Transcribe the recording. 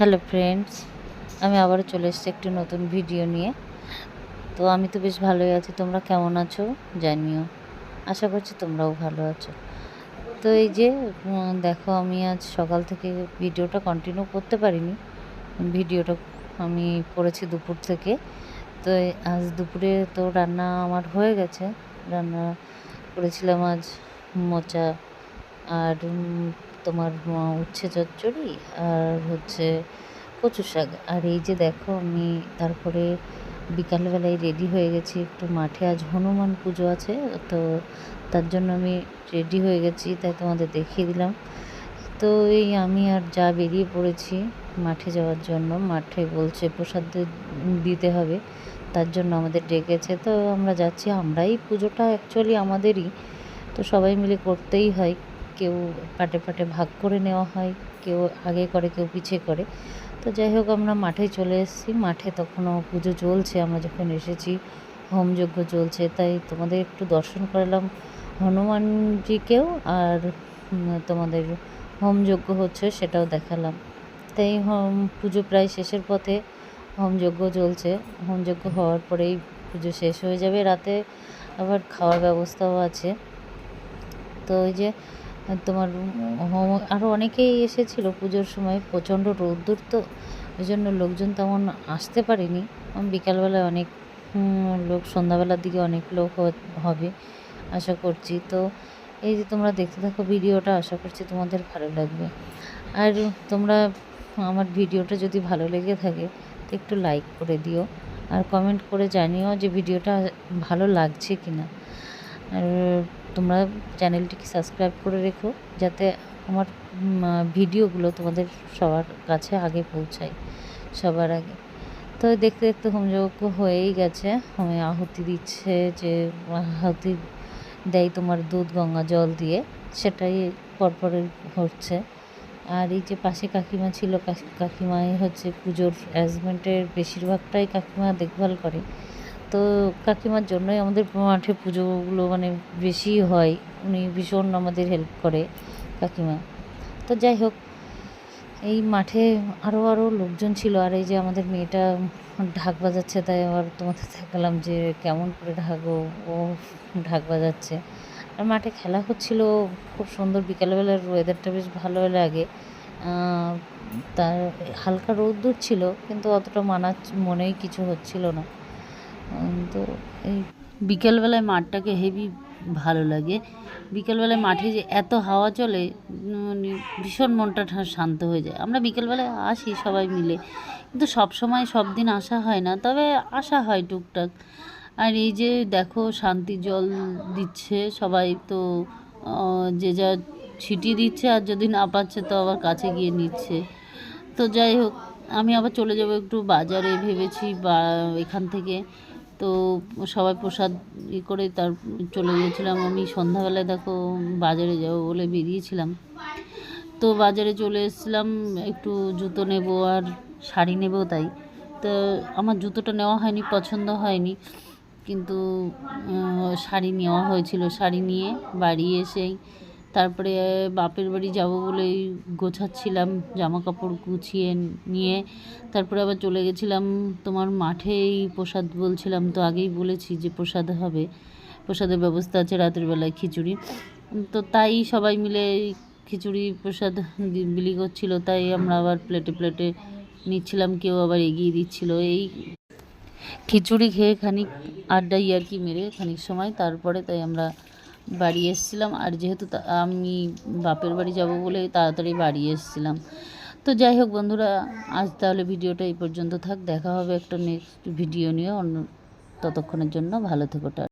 Hello friends আমি আবারও চলে এসেছি একটি নতুন ভিডিও নিয়ে। তো আমি তো বেশ ভালোই আছি। তোমরা কেমন আছো? জানিও। আশা করছি তোমরাও ভালো আছো। তো এই যে দেখো, আমি আজ সকাল থেকে ভিডিওটা কন্টিনিউ করতে পারিনি। ভিডিওটা আমি করেছি দুপুর থেকে। তো আজ দুপুরে তো রান্না আমার হয়ে গেছে। রান্না করেছিলাম আজ মোচা আর তোমার উচ্ছে চচ্চড়ি আর হচ্ছে কচু শাক। আর এই যে দেখো আমি তারপরে বিকালবেলায় রেডি হয়ে গেছি, একটু মাঠে আজ হনুমান পুজো আছে, তো তার জন্য আমি রেডি হয়ে গেছি, তাই তোমাদের দেখিয়ে দিলাম। তো এই আমি আর যা বেরিয়ে পড়েছি মাঠে যাওয়ার জন্য, মাঠে বলছে প্রসাদ দিতে হবে, তার জন্য আমাদের ডেকেছে। তো আমরা যাচ্ছি, আমরাই পুজোটা অ্যাকচুয়ালি আমাদেরই, তো সবাই মিলে করতেই হয়। কেউ পাটে পাটে ভাগ করে নেওয়া হয়, কেউ আগে করে, কেউ পিছিয়ে করে। তো যাই হোক, আমরা মাঠে চলে এসেছি। মাঠে তখনও পুজো চলছে, আমরা যখন এসেছি, হোমযজ্ঞ চলছে, তাই তোমাদের একটু দর্শন করালাম হনুমানজিকেও আর তোমাদের হোমযজ্ঞ হচ্ছে সেটাও দেখালাম। তাই হোম, পুজো প্রায় শেষের পথে হোমযজ্ঞ চলছে। হোমযজ্ঞ হওয়ার পরেই পুজো শেষ হয়ে যাবে রাতে। আবার খাওয়ার ব্যবস্থাও আছে। তো ওই যে তোমার হোম আরও অনেকেই এসেছিল পুজোর সময়, প্রচণ্ড রোদ্দুর তো, ওই জন্য লোকজন তেমন আসতে পারেনি। বিকালবেলায় অনেক লোক, সন্ধ্যাবেলার দিকে অনেক লোক হবে, আশা করছি। তো এই যে তোমরা দেখতে থাকো ভিডিওটা, আশা করছি তোমাদের ভালো লাগবে। আর তোমরা আমার ভিডিওটা যদি ভালো লেগে থাকে, তো একটু লাইক করে দিও। আর কমেন্ট করে জানিও যে ভিডিওটা ভালো লাগছে কি না আর, তোমরা চ্যানেলটিকে সাবস্ক্রাইব করে রেখো, যাতে আমার ভিডিওগুলো তোমাদের সবার কাছে আগে পৌঁছায়, সবার আগে। তো দেখতে দেখতে হোমযজ্ঞ হয়েই গেছে। হোমে আহুতি দিচ্ছে যে, আহুতি দেয় তোমার দুধ, গঙ্গা জল দিয়ে। সেটাই পরপর হচ্ছে। আর এই যে পাশে কাকিমা ছিল কাকিমাই হচ্ছে পুজোর অ্যারেঞ্জমেন্টের বেশিরভাগটাই কাকিমা দেখভাল করে। তো কাকিমার জন্যই আমাদের মাঠে পুজোগুলো মানে বেশি হয়। উনি ভীষণ আমাদের হেল্প করে কাকিমা। তো যাই হোক, এই মাঠে আরও আরও লোকজন ছিল। আর এই যে আমাদের মেয়েটা ঢাক বাজাচ্ছে, তাই আবার তোমাদের দেখালাম যে কেমন করে ঢাকো ও ঢাক বাজাচ্ছে। আর মাঠে খেলা হচ্ছিল, খুব সুন্দর। বিকালবেলার ওয়েদারটা বেশ ভালো লাগে। তার হালকা রোদ্দুর ছিল, কিন্তু অতটা মানা মনেই কিছু হচ্ছিল না। তো এই বিকেলবেলায় মাঠটাকে হেভি ভালো লাগে। বিকেলবেলায় মাঠে যে এত হাওয়া চলে মানে ভীষণ মনটা শান্ত হয়ে যায়। আমরা বিকেলবেলায় আসি সবাই মিলে, কিন্তু সব সময় সব দিন আসা হয় না, তবে আসা হয় টুকটাক। আর এই যে দেখো শান্তি জল দিচ্ছে, সবাই তো যে যা ছিটিয়ে দিচ্ছে আর যদি না পাচ্ছে তো আবার কাছে গিয়ে নিচ্ছে। তো যাই হোক, আমি আবার চলে যাব একটু বাজারে ভেবেছি বা এখান থেকে। তো সবাই প্রসাদ ই করে তার চলে গিয়েছিলাম। আমি সন্ধ্যাবেলায় দেখো বাজারে যাব বলে বেরিয়েছিলাম। তো বাজারে চলে এসেছিলাম, একটু জুতো নেব আর শাড়ি নেব তাই। তো আমার জুতোটা নেওয়া হয়নি, পছন্দ হয়নি। কিন্তু শাড়ি নেওয়া হয়েছিল। শাড়ি নিয়ে বাড়ি এসেই তারপরে বাপের বাড়ি যাব বলেই গোছাচ্ছিলাম জামা কাপড় গুছিয়ে নিয়ে। তারপরে আবার চলে গেছিলাম তোমার মাঠেই প্রসাদ বলছিলাম, তো আগেই বলেছি যে প্রসাদ হবে। প্রসাদের ব্যবস্থা আছে রাতের বেলায় খিচুড়ি। তো তাই সবাই মিলে খিচুড়ি প্রসাদ বিলি করছিল, তাই আমরা আবার প্লেটে প্লেটে নিচ্ছিলাম, কেউ আবার এগিয়ে দিচ্ছিল। এই খিচুড়ি খেয়ে খানিক আড্ডা ইয়ার্কি মেরে খানিক সময়, তারপরে তাই আমরা বাড়ি এসেছিলাম। আর যেহেতু আমি বাপের বাড়ি যাব বলে তাড়াতাড়ি বাড়ি এসেছিলাম। তো যাই হোক বন্ধুরা, আজ তাহলে ভিডিওটা এই পর্যন্ত থাক। দেখা হবে একটা নেক্সট ভিডিও নিয়ে। অন্য, ততক্ষণের জন্য ভালো থেকো টা